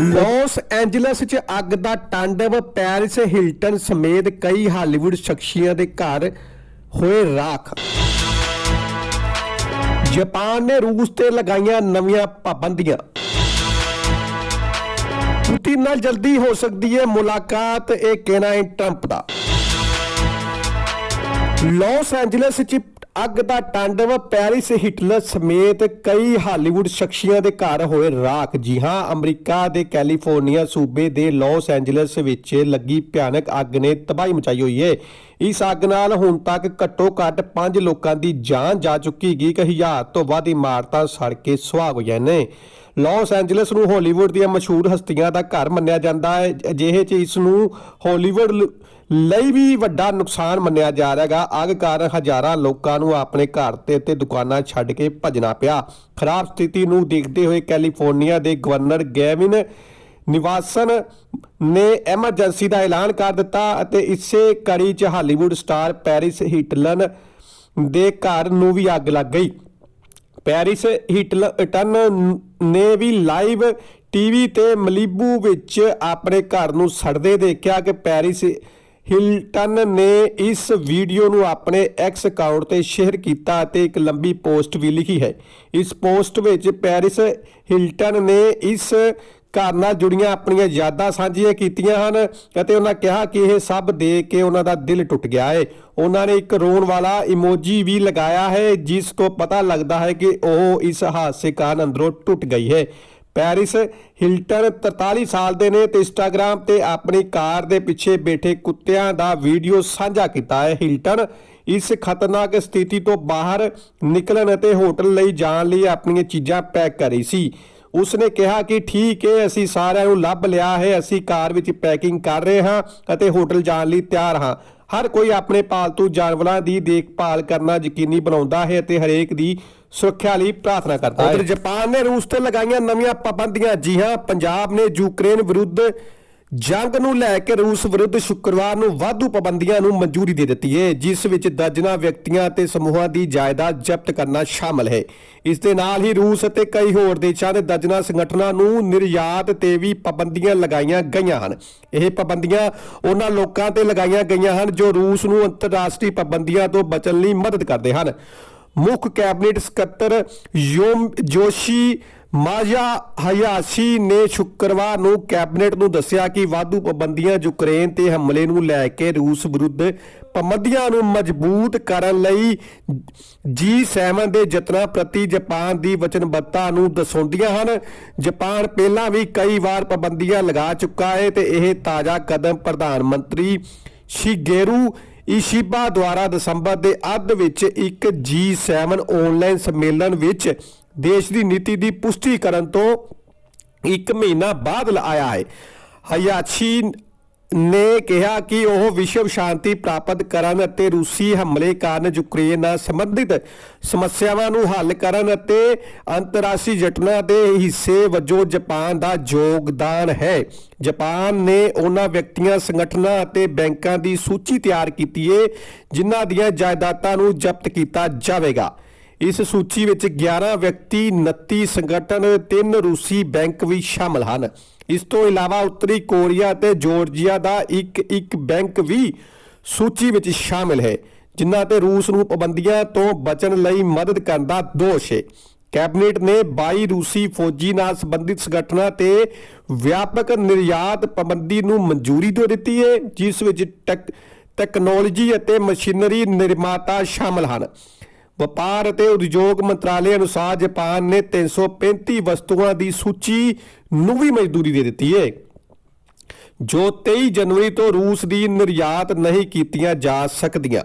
Los Angeles 'ਚ ਅੱਗ ਦਾ ਤਾਂਡਵ, Paris Hilton ਸਮੇਤ ਕਈ ਹਾਲੀਵੁੱਡ ਸ਼ਖਸੀਆਂ ਦੇ ਘਰ ਹੋਏ ਰਾਖ। ਜਾਪਾਨ ਨੇ ਰੂਸ ਤੇ ਲਗਾਈਆਂ ਨਵੀਆਂ ਪਾਬੰਦੀਆਂ। ਪੁਤਿਨ ਨਾਲ ਜਲਦੀ ਹੋ ਸਕਦੀ ਹੈ ਮੁਲਾਕਾਤ, ਇਹ ਕਹਿਣਾ ਹੈ ਟਰੰਪ ਦਾ। ਲਾਸ ਐਂਜਲਸ 'ਚ ਅੱਗ ਦਾ ਤਾਂਡਵ ਪੈਰਿਸ ਹਿਟਲਰ ਸਮੇਤ ਕਈ ਹਾਲੀਵੁੱਡ ਸ਼ਖਸੀਆਂ ਦੇ ਘਰ ਹੋਏ ਰਾਖ। ਜੀ ਹਾਂ, ਅਮਰੀਕਾ ਦੇ ਕੈਲੀਫੋਰਨੀਆ ਸੂਬੇ ਦੇ ਲਾਸ ਐਂਜਲਸ ਵਿੱਚ ਲੱਗੀ ਭਿਆਨਕ ਅੱਗ ਨੇ ਤਬਾਹੀ ਮਚਾਈ ਹੋਈ ਹੈ ਇਸ ਅੱਗ ਨਾਲ ਹੁਣ ਤੱਕ ਘੱਟੋ ਘੱਟ 5 ਲੋਕਾਂ ਦੀ ਜਾਨ ਜਾ ਚੁੱਕੀ ਗਈ ਕਿ ਹਜ਼ਾਰ ਤੋਂ ਵੱਧ ਇਮਾਰਤਾਂ ਸੜ ਕੇ ਸੁਆਹ ਹੋਈਆਂ ਨੇ। ਲਾਸ ਐਂਜਲਸ ਨੂੰ ਹਾਲੀਵੁੱਡ ਦੀਆਂ ਮਸ਼ਹੂਰ ਹਸਤੀਆਂ ਦਾ ਘਰ ਮੰਨਿਆ ਜਾਂਦਾ ਹੈ। ਅਜਿਹੇ ਚ ਇਸ ਨੂੰ ਹਾਲੀਵੁੱਡ ਲਈ ਵੀ ਵੱਡਾ ਨੁਕਸਾਨ ਮੰਨਿਆ ਜਾ ਰਿਹਾ ਹੈਗਾ। ਅੱਗ ਕਾਰਨ ਹਜ਼ਾਰਾਂ ਲੋਕਾਂ ਨੂੰ ਆਪਣੇ ਘਰ ਤੇ ਤੇ ਦੁਕਾਨਾਂ ਛੱਡ ਕੇ ਭੱਜਣਾ ਪਿਆ। ਖਰਾਬ ਸਥਿਤੀ ਨੂੰ ਦੇਖਦੇ ਹੋਏ ਕੈਲੀਫੋਰਨੀਆ ਦੇ ਗਵਰਨਰ ਗੈਵਿਨ ਨਿਵਾਸਨ ਨੇ ਐਮਰਜੈਂਸੀ ਦਾ ਐਲਾਨ ਕਰ ਦਿੱਤਾ ਅਤੇ ਇਸੇ ਕੜੀ ਚ ਹਾਲੀਵੁੱਡ ਸਟਾਰ ਪੈਰਿਸ ਹਿਟਲਨ ਦੇ ਘਰ ਨੂੰ ਵੀ ਅੱਗ ਲੱਗ ਗਈ। ਪੈਰਿਸ ਹਿਟਲਟਨ ਨੇ ਵੀ ਲਾਈਵ ਟੀਵੀ ਤੇ ਮਲੀਬੂ ਵਿੱਚ ਆਪਣੇ ਘਰ ਨੂੰ ਸੜਦੇ ਦੇਖਿਆ ਕਿ ਪੈਰਿਸ ਹਿਲਟਨ ਨੇ ਇਸ ਵੀਡੀਓ ਨੂੰ ਆਪਣੇ ਐਕਸ ਅਕਾਊਂਟ ਤੇ ਸ਼ੇਅਰ ਕੀਤਾ ਅਤੇ ਇੱਕ ਲੰਬੀ ਪੋਸਟ ਵੀ ਲਿਖੀ ਹੈ। ਇਸ ਪੋਸਟ ਵਿੱਚ ਪੈਰਿਸ ਹਿਲਟਨ ਨੇ ਇਸ ਘਰ ਨਾਲ ਜੁੜੀਆਂ ਆਪਣੀਆਂ ਯਾਦਾਂ ਸਾਂਝੀਆਂ ਕੀਤੀਆਂ ਹਨ ਅਤੇ ਉਹਨਾਂ ਕਿਹਾ ਕਿ ਇਹ ਸਭ ਦੇਖ ਕੇ ਉਹਨਾਂ ਦਾ ਦਿਲ ਟੁੱਟ ਗਿਆ ਹੈ ਉਹਨਾਂ ਨੇ ਇੱਕ ਰੋਣ ਵਾਲਾ ਇਮੋਜੀ ਵੀ ਲਗਾਇਆ ਹੈ, ਜਿਸ ਤੋਂ ਪਤਾ ਲੱਗਦਾ ਹੈ ਕਿ ਉਹ ਇਸ ਹਾਦਸੇ ਕਾਰਨ ਅੰਦਰੋਂ ਟੁੱਟ ਗਈ ਹੈ। ਪੈਰਿਸ ਹਿਲਟਨ 43 ਸਾਲ ਦੇ ਨੇ ਤੇ ਇੰਸਟਾਗ੍ਰam ਤੇ ਆਪਣੀ ਕਾਰ ਦੇ ਪਿੱਛੇ ਬੈਠੇ ਕੁੱਤਿਆਂ ਦਾ ਵੀਡੀਓ ਸਾਂਝਾ ਕੀਤਾ ਹੈ। ਹਿਲਟਨ ਇਸ ਖਤਰਨਾਕ ਸਥਿਤੀ ਤੋਂ ਬਾਹਰ ਨਿਕਲਣ ਅਤੇ ਹੋਟਲ ਲਈ ਜਾਣ ਲਈ ਆਪਣੀਆਂ ਚੀਜ਼ਾਂ ਪੈਕ ਕਰ ਰਹੀ ਸੀ। ਉਸਨੇ ਕਿਹਾ ਕਿ ਠੀਕ ਹੈ, ਅਸੀਂ ਸਾਰਿਆਂ ਨੂੰ ਲੱਭ ਲਿਆ ਹੈ, ਅਸੀਂ ਕਾਰ ਵਿੱਚ ਪੈਕਿੰਗ ਕਰ ਰਹੇ ਹਾਂ ਅਤੇ ਹੋਟਲ ਜਾਣ ਲਈ ਤਿਆਰ ਹਾਂ। ਹਰ ਕੋਈ ਆਪਣੇ ਪਾਲਤੂ ਜਾਨਵਰਾਂ ਦੀ ਦੇਖਭਾਲ ਕਰਨਾ ਯਕੀਨੀ ਬਣਾਉਂਦਾ ਹੈ ਅਤੇ ਹਰੇਕ ਦੀ ਸੁਰੱਖਿਆ ਲਈ ਪ੍ਰਾਰਥਨਾ ਕਰਦਾ ਹੈ। ਉਧਰ ਜਾਪਾਨ ਨੇ ਰੂਸ ਤੇ ਲਗਾਈਆਂ ਨਵੀਆਂ ਪਾਬੰਦੀਆਂ ਜੀ ਹਾਂ ਪੰਜਾਬ ਨੇ ਯੂਕਰੇਨ ਵਿਰੁੱਧ ਜੰਗ ਨੂੰ ਲੈ ਕੇ ਰੂਸ ਵਿਰੁੱਧ ਸ਼ੁੱਕਰਵਾਰ ਨੂੰ ਵਾਧੂ ਪਾਬੰਦੀਆਂ ਨੂੰ ਮਨਜ਼ੂਰੀ ਦੇ ਦਿੱਤੀ ਹੈ ਜਿਸ ਵਿੱਚ ਦਰਜਨਾਂ ਵਿਅਕਤੀਆਂ ਅਤੇ ਸਮੂਹਾਂ ਦੀ ਜਾਇਦਾਦ ਜ਼ਬਤ ਕਰਨਾ ਸ਼ਾਮਲ ਹੈ। ਇਸ ਦੇ ਨਾਲ ਹੀ ਰੂਸ ਅਤੇ ਕਈ ਹੋਰ ਦੇਸ਼ਾਂ ਦੇ ਦਰਜਨਾਂ ਸੰਗਠਨਾਂ ਨੂੰ ਨਿਰਯਾਤ ਤੇ ਵੀ ਪਾਬੰਦੀਆਂ ਲਗਾਈਆਂ ਗਈਆਂ ਹਨ। ਇਹ ਪਾਬੰਦੀਆਂ ਉਹਨਾਂ ਲੋਕਾਂ ਤੇ ਲਗਾਈਆਂ ਗਈਆਂ ਹਨ ਜੋ ਰੂਸ ਨੂੰ ਅੰਤਰਰਾਸ਼ਟਰੀ ਪਾਬੰਦੀਆਂ ਤੋਂ ਬਚਣ ਲਈ ਮਦਦ ਕਰਦੇ ਹਨ। ਮੁੱਖ ਕੈਬਨਿਟ ਸਕੱਤਰ ਯੋਮ ਜੋਸ਼ੀ ਮਾਜਾ ਹਯਾਸ਼ੀ ਨੇ ਸ਼ੁੱਕਰਵਾਰ ਨੂੰ ਕੈਬਨਿਟ ਨੂੰ ਦੱਸਿਆ ਕਿ ਵਾਧੂ ਪਾਬੰਦੀਆਂ ਯੂਕਰੇਨ ਤੇ ਹਮਲੇ ਨੂੰ ਲੈ ਕੇ ਰੂਸ ਵਿਰੁੱਧ ਪਾਬੰਦੀਆਂ ਨੂੰ ਮਜ਼ਬੂਤ ਕਰਨ ਲਈ G7 ਦੇ ਯਤਨਾਂ ਪ੍ਰਤੀ ਜਾਪਾਨ ਦੀ ਵਚਨਬੱਧਤਾ ਨੂੰ ਦਰਸਾਉਂਦੀਆਂ ਹਨ। ਜਾਪਾਨ ਪਹਿਲਾਂ ਵੀ ਕਈ ਵਾਰ ਪਾਬੰਦੀਆਂ ਲਗਾ ਚੁੱਕਾ ਹੈ ਤੇ ਇਹ ਤਾਜ਼ਾ ਕਦਮ ਪ੍ਰਧਾਨ ਮੰਤਰੀ ਸ਼ਿਗੇਰੂ ਇਸ਼ੀਬਾ ਦੁਆਰਾ ਦਸੰਬਰ ਦੇ ਅੱਧ ਵਿੱਚ ਇੱਕ G7 ਆਨਲਾਈਨ ਸੰਮੇਲਨ ਵਿੱਚ ਦੇਸ਼ ਦੀ ਨੀਤੀ ਦੀ ਪੁਸ਼ਟੀ ਕਰਨ ਤੋਂ ਇੱਕ ਮਹੀਨਾ ਬਾਅਦ ਆਇਆ ਹੈ। ਹਯਾਸ਼ੀ ਨੇ ਕਿਹਾ ਕਿ ਉਹ ਵਿਸ਼ਵ ਸ਼ਾਂਤੀ ਪ੍ਰਾਪਤ ਕਰਨ ਅਤੇ ਰੂਸੀ ਹਮਲੇ ਕਾਰਨ ਯੂਕਰੇਨ ਨਾਲ ਸੰਬੰਧਿਤ ਸਮੱਸਿਆਵਾਂ ਨੂੰ ਹੱਲ ਕਰਨ ਅਤੇ ਅੰਤਰਰਾਸ਼ਟਰੀ ਜਟਨਾ ਦੇ ਹਿੱਸੇ ਵਜੋਂ ਜਾਪਾਨ ਦਾ ਯੋਗਦਾਨ ਹੈ। ਜਾਪਾਨ ਨੇ ਉਹਨਾਂ ਵਿਅਕਤੀਆਂ, ਸੰਗਠਨਾਂ ਅਤੇ ਬੈਂਕਾਂ ਦੀ ਸੂਚੀ ਤਿਆਰ ਕੀਤੀ ਹੈ, ਜਿਨ੍ਹਾਂ ਦੀਆਂ ਜਾਇਦਾਦਾਂ ਨੂੰ ਜ਼ਬਤ ਕੀਤਾ ਜਾਵੇਗਾ। ਇਸ ਸੂਚੀ ਵਿੱਚ 11 ਵਿਅਕਤੀ 29 ਸੰਗਠਨ, ਤਿੰਨ ਰੂਸੀ ਬੈਂਕ ਵੀ ਸ਼ਾਮਲ ਹਨ। ਇਸ ਤੋਂ ਇਲਾਵਾ ਉੱਤਰੀ ਕੋਰੀਆ ਅਤੇ ਜਾਰਜੀਆ ਦਾ ਇੱਕ ਇੱਕ ਬੈਂਕ ਵੀ ਸੂਚੀ ਵਿੱਚ ਸ਼ਾਮਲ ਹੈ, ਜਿਨ੍ਹਾਂ ਤੇ ਰੂਸ ਨੂੰ ਪਾਬੰਦੀਆਂ ਤੋਂ ਬਚਣ ਲਈ ਮਦਦ ਕਰਨ ਦਾ ਦੋਸ਼ ਹੈ। ਕੈਬਨਿਟ ਨੇ 22 ਰੂਸੀ ਫੌਜੀ ਨਾਲ ਸੰਬੰਧਿਤ ਸੰਗਠਨਾਂ ਤੇ ਵਿਆਪਕ ਨਿਰਯਾਤ ਪਾਬੰਦੀ ਨੂੰ ਮਨਜ਼ੂਰੀ ਦੇ ਦਿੱਤੀ ਹੈ, ਜਿਸ ਵਿੱਚ ਟੈਕ, ਟੈਕਨੋਲੋਜੀ ਅਤੇ ਮਸ਼ੀਨਰੀ ਨਿਰਮਾਤਾ ਸ਼ਾਮਲ ਹਨ। ਵਪਾਰ ਅਤੇ ਉਦਯੋਗ ਮੰਤਰਾਲੇ ਅਨੁਸਾਰ ਜਾਪਾਨ ਨੇ 335 ਵਸਤੂਆਂ ਦੀ ਸੂਚੀ ਨੂੰ ਵੀ ਮਜ਼ਦੂਰੀ ਦੇ ਦਿੱਤੀ ਹੈ ਜੋ 23 ਜਨਵਰੀ ਤੋਂ ਰੂਸ ਦੀ ਨਿਰਯਾਤ ਨਹੀਂ ਕੀਤੀਆਂ ਜਾ ਸਕਦੀਆਂ।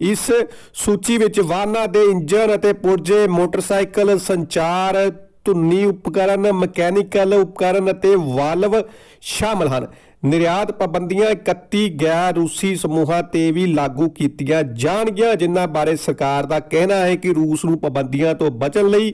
ਇਸ ਸੂਚੀ ਵਿੱਚ ਵਾਹਨਾਂ ਦੇ ਇੰਜਨ ਅਤੇ ਪੁਰਜੇ, ਮੋਟਰਸਾਈਕਲ ਸੰਚਾਰ, ਧੁੰਨੀ ਉਪਕਰਨ, ਮਕੈਨੀਕਲ ਉਪਕਰਨ ਅਤੇ ਵਾਲਵ ਸ਼ਾਮਲ ਹਨ। ਨਿਰਯਾਤ ਪਾਬੰਦੀਆਂ 31 ਗੈਰ ਰੂਸੀ ਸਮੂਹਾਂ ਤੇ ਵੀ ਲਾਗੂ ਕੀਤੀਆਂ ਜਾਣਗੀਆਂ, ਜਿਨ੍ਹਾਂ ਬਾਰੇ ਸਰਕਾਰ ਦਾ ਕਹਿਣਾ ਹੈ ਕਿ ਰੂਸ ਨੂੰ ਪਾਬੰਦੀਆਂ ਤੋਂ ਬਚਣ ਲਈ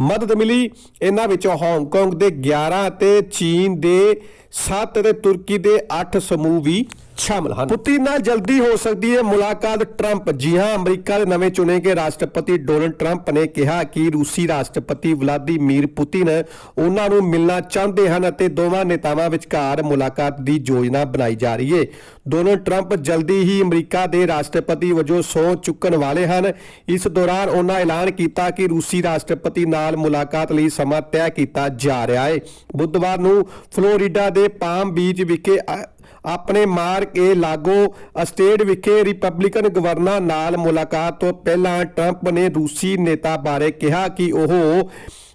ਮਦਦ ਮਿਲੀ। ਇਹਨਾਂ ਵਿੱਚੋਂ ਹਾਂਗਕਾਂਗ ਦੇ 11 ਅਤੇ ਚੀਨ ਦੇ 7 ਅਤੇ ਤੁਰਕੀ ਦੇ 8 ਸਮੂਹ ਵੀ ਸ਼ਾਮਲ ਹਨ। ਪੁਤਿਨ ਨਾਲ ਜਲਦੀ ਹੋ ਸਕਦੀ ਹੈ ਮੁਲਾਕਾਤ ਟਰੰਪ। ਜੀ ਹਾਂ, ਅਮਰੀਕਾ ਦੇ ਨਵੇਂ ਚੁਣੇ ਗਏ ਰਾਸ਼ਟਰਪਤੀ ਡੋਨਲਡ ਟਰੰਪ ਨੇ ਕਿਹਾ ਕਿ ਰੂਸੀ ਰਾਸ਼ਟਰਪਤੀ ਵਲਾਦੀਮੀਰ ਪੁਤਿਨ ਉਹਨਾਂ ਨੂੰ ਮਿਲਣਾ ਚਾਹੁੰਦੇ ਹਨ ਅਤੇ ਦੋਵਾਂ ਨੇਤਾਵਾਂ ਵਿਚਕਾਰ ਮੁਲਾਕਾਤ ਦੀ ਯੋਜਨਾ ਬਣਾਈ ਜਾ ਰਹੀ ਹੈ। ਦੋਨੋਂ ਟਰੰਪ ਜਲਦੀ ਹੀ ਅਮਰੀਕਾ ਦੇ ਰਾਸ਼ਟਰਪਤੀ ਵਜੋਂ ਸਹੁੰ ਚੁੱਕਣ ਵਾਲੇ ਹਨ। ਇਸ ਦੌਰਾਨ ਉਹਨਾਂ ਐਲਾਨ ਕੀਤਾ ਕਿ ਰੂਸੀ ਰਾਸ਼ਟਰਪਤੀ ਨਾਲ ਮੁਲਾਕਾਤ ਲਈ ਸਮਾਂ ਤੈਅ ਕੀਤਾ ਜਾ ਰਿਹਾ ਹੈ। ਬੁੱਧਵਾਰ ਨੂੰ ਫਲੋਰੀਡਾ ਦੇ ਪਾਮ ਬੀਚ ਵਿਖੇ ਆਪਣੇ ਮਾਰ ਕੇ ਲਾਗੋ ਅਸਟੇਟ ਵਿਖੇ ਰਿਪਬਲਿਕਨ ਗਵਰਨਰ ਨਾਲ ਮੁਲਾਕਾਤ ਤੋਂ ਪਹਿਲਾਂ ਟਰੰਪ ਨੇ ਰੂਸੀ ਨੇਤਾ ਬਾਰੇ ਕਿਹਾ ਕਿ ਉਹ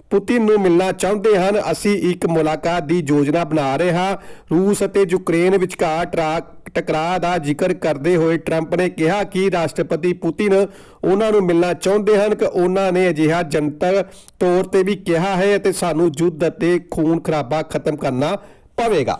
ਪੁਤਿਨ ਨੂੰ ਮਿਲਣਾ ਚਾਹੁੰਦੇ ਹਨ। ਅਸੀਂ ਇੱਕ ਮੁਲਾਕਾਤ ਦੀ ਯੋਜਨਾ ਬਣਾ ਰਹੇ ਹਾਂ। ਰੂਸ ਅਤੇ ਯੂਕਰੇਨ ਵਿਚਕਾਰ ਟਰਾ- ਟਕਰਾਅ ਦਾ ਜ਼ਿਕਰ ਕਰਦੇ ਹੋਏ ਟਰੰਪ ਨੇ ਕਿਹਾ ਕਿ ਰਾਸ਼ਟਰਪਤੀ ਪੁਤਿਨ ਉਹਨਾਂ ਨੂੰ ਮਿਲਣਾ ਚਾਹੁੰਦੇ ਹਨ ਕਿ ਉਹਨਾਂ ਨੇ ਅਜਿਹਾ ਜਨਤਕ ਤੌਰ ਤੇ ਵੀ ਕਿਹਾ ਹੈ ਅਤੇ ਸਾਨੂੰ ਯੁੱਧ ਅਤੇ ਖੂਨ ਖਰਾਬਾ ਖਤਮ ਕਰਨਾ ਪਵੇਗਾ।